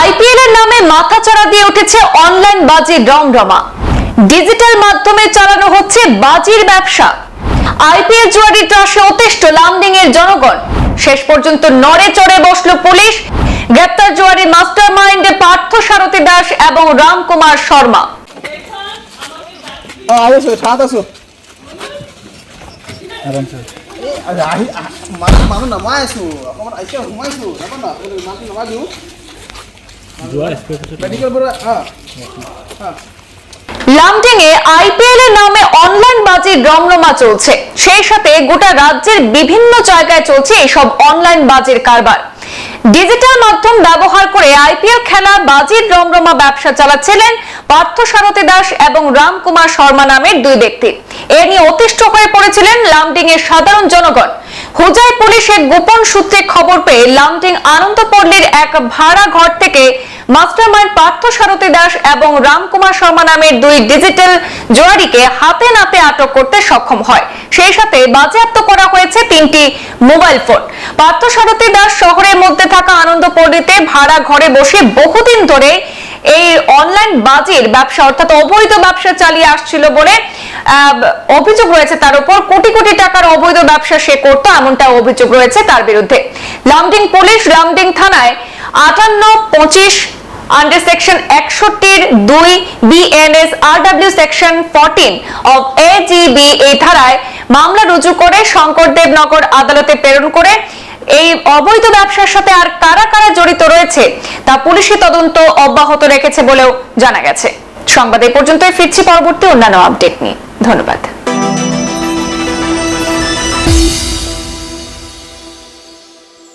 IPL এর নামে মাথাচাড়া দিয়ে উঠেছে অনলাইন বাজির রমরমা ডিজিটাল মাধ্যমে চালানো হচ্ছে বাজির ব্যবসা। আইপিএল জুয়ারির ত্রাসে অতিষ্ঠ লামডিং এর জনগণ। শেষ পর্যন্ত নড়ে চড়ে বসল পুলিশ। গ্রেপ্তার জুয়ারি মাস্টার মাইন্ড পার্থ সারথী দাস এবং রামকুমার শর্মা। মানুহ নামাই আছো অকণমান সোমাইছো না মানুহ নামাই দিওঁ। লামডিংয়ে আইপিএল এর নামে অনলাইন বাজির রমরমা চলছে। সেই সাথে গোটা রাজ্যের বিভিন্ন জায়গায় চলছে এসব অনলাইন বাজির কারবার। ডিজিটাল মাধ্যম ব্যবহার করে আইপিএল খেলা বাজির রমরমা ব্যবসা চালাচ্ছিলেন পার্থ সারথী দাস এবং রামকুমার শর্মা নামের দুই ব্যক্তি। এ নিয়ে অতিষ্ঠ হয়ে পড়েছিলেন লামডিং এর সাধারণ জনগণ। হুজাই পুলিশের গোপন সূত্রে খবর পেয়ে লামডিং আনন্দপল্লির এক ভাড়া ঘর থেকে মাস্টারমাইন্ড পার্থ সারথী দাস এবং রামকুমার শর্মা নামের দুই ডিজিটাল জোয়ারিকে হাতে নাতে আটক করতে সক্ষম হয়। সেই সাথে বাজেয়াপ্ত করা হয়েছে তিনটি মোবাইল ফোন। পার্থ সারথী দাস শহরের মধ্যে থাকা আনন্দপল্লীতে ভাড়া ঘরে বসে বহুদিন ধরে এই অনলাইন বাজির ব্যবসা অর্থাৎ অবৈধ ব্যবসা চালিয়ে আসছিল বলে অভিযোগ রয়েছে তার উপর। কোটি কোটি টাকার অবৈধ ব্যবসা সে করতো, এমনটা অভিযোগ রয়েছে তার বিরুদ্ধে। লামডিং পুলিশ লামডিং থানায় আটান্ন পঁচিশ আন্ডার সেকশন একষট্টির দুই BNS RW section fourteen of AGB এই ধারায় মামলা রুজু করে শঙ্করদেব নগর আদালতে প্রেরণ করে এই অবৈধ ব্যবসার সাথে আর কারা কারা জড়িত রয়েছে তা পুলিশি তদন্ত অব্যাহত রেখেছে বলেও জানা গেছে। সংবাদ এই পর্যন্তই, ফিরছি পরবর্তী অন্যান্য আপডেট নিয়ে। ধন্যবাদ।